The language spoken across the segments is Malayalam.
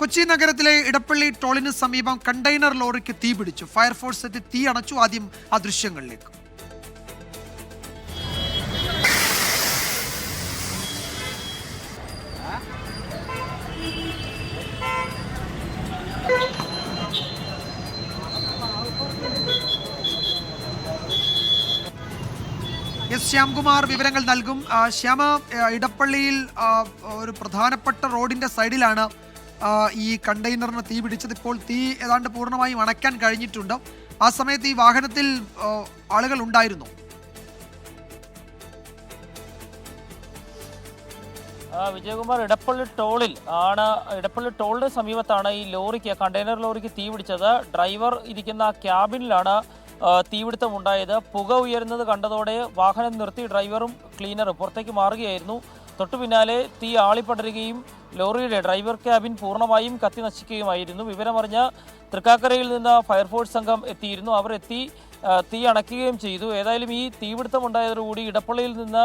കൊച്ചി നഗരത്തിലെ ഇടപ്പള്ളി ടോളിന് സമീപം കണ്ടെയ്നർ ലോറിക്ക് തീപിടിച്ചു ഫയർഫോഴ്സ് എത്തി തീ അണച്ചു. ആദ്യം ആ ദൃശ്യങ്ങളിലേക്ക്. എസ് ശ്യാംകുമാർ വിവരങ്ങൾ നൽകും. ശ്യാമ ഇടപ്പള്ളിയിൽ ഒരു പ്രധാനപ്പെട്ട റോഡിന്റെ സൈഡിലാണ് ഈ കണ്ടെയ്നറിന് തീ പിടിച്ചത് ഇപ്പോൾ തീ ഏതാണ്ട് പൂർണമായും അണയ്ക്കാൻ കഴിഞ്ഞിട്ടുണ്ട്. ആ സമയത്ത് ഈ വാഹനത്തിൽ ആളുകൾ ഉണ്ടായിരുന്നു. വിജയകുമാർ ഇടപ്പള്ളി ടോളിൽ ആണ് ഇടപ്പള്ളി ടോളിന് സമീപത്താണ് ഈ ലോറിക്ക് കണ്ടെയ്നർ ലോറിക്ക് തീ പിടിച്ചത്. ഡ്രൈവർ ഇരിക്കുന്ന ക്യാബിനിലാണ് തീപിടുത്തം ഉണ്ടായത്. പുക ഉയരുന്നത് കണ്ടതോടെ വാഹനം നിർത്തി ഡ്രൈവറും ക്ലീനറും പുറത്തേക്ക് മാറുകയായിരുന്നു. തൊട്ടു പിന്നാലെ തീ ആളിപ്പടരുകയും ലോറിയുടെ ഡ്രൈവർ ക്യാബിൻ പൂർണമായും കത്തി നശിക്കുകയുമായിരുന്നു. വിവരമറിഞ്ഞ തൃക്കാക്കരയിൽ നിന്ന് ഫയർഫോഴ്സ് സംഘം എത്തിയിരുന്നു. അവർ എത്തി തീ അണയ്ക്കുകയും ചെയ്തു. ഏതായാലും ഈ തീപിടുത്തം ഉണ്ടായതോടുകൂടി ഇടപ്പള്ളിയിൽ നിന്ന്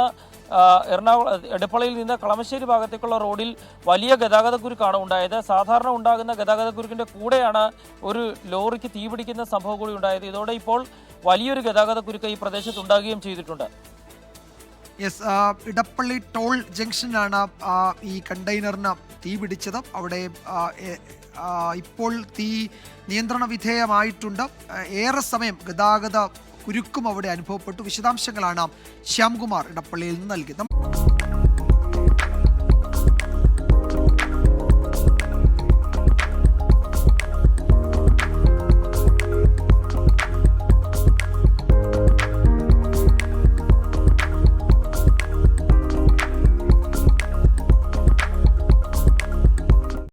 എറണാകുളം ഇടപ്പള്ളിയിൽ നിന്ന് കളമശ്ശേരി ഭാഗത്തേക്കുള്ള റോഡിൽ വലിയ ഗതാഗതക്കുരുക്കാണ് ഉണ്ടായത്. സാധാരണ ഉണ്ടാകുന്ന ഗതാഗതക്കുരുക്കിന്റെ കൂടെയാണ് ഒരു ലോറിക്ക് തീപിടിക്കുന്ന സംഭവം കൂടി ഉണ്ടായത്. ഇതോടെ ഇപ്പോൾ വലിയൊരു ഗതാഗതക്കുരുക്ക് ഈ പ്രദേശത്ത് ഉണ്ടാകുകയും ചെയ്തിട്ടുണ്ട്. യെസ് ഇടപ്പള്ളി ടോൾ ജംഗ്ഷനാണ് ഈ കണ്ടെയ്നറിന് തീ പിടിച്ചത്. അവിടെ ഇപ്പോൾ തീ നിയന്ത്രണ വിധേയമായിട്ടുണ്ട്. ഏറെ സമയം ഗതാഗത കുരുക്കും അവിടെ അനുഭവപ്പെട്ടു. വിശദാംശങ്ങളാണ് ശ്യാംകുമാർ ഇടപ്പള്ളിയിൽ നിന്ന് നൽകിയത്.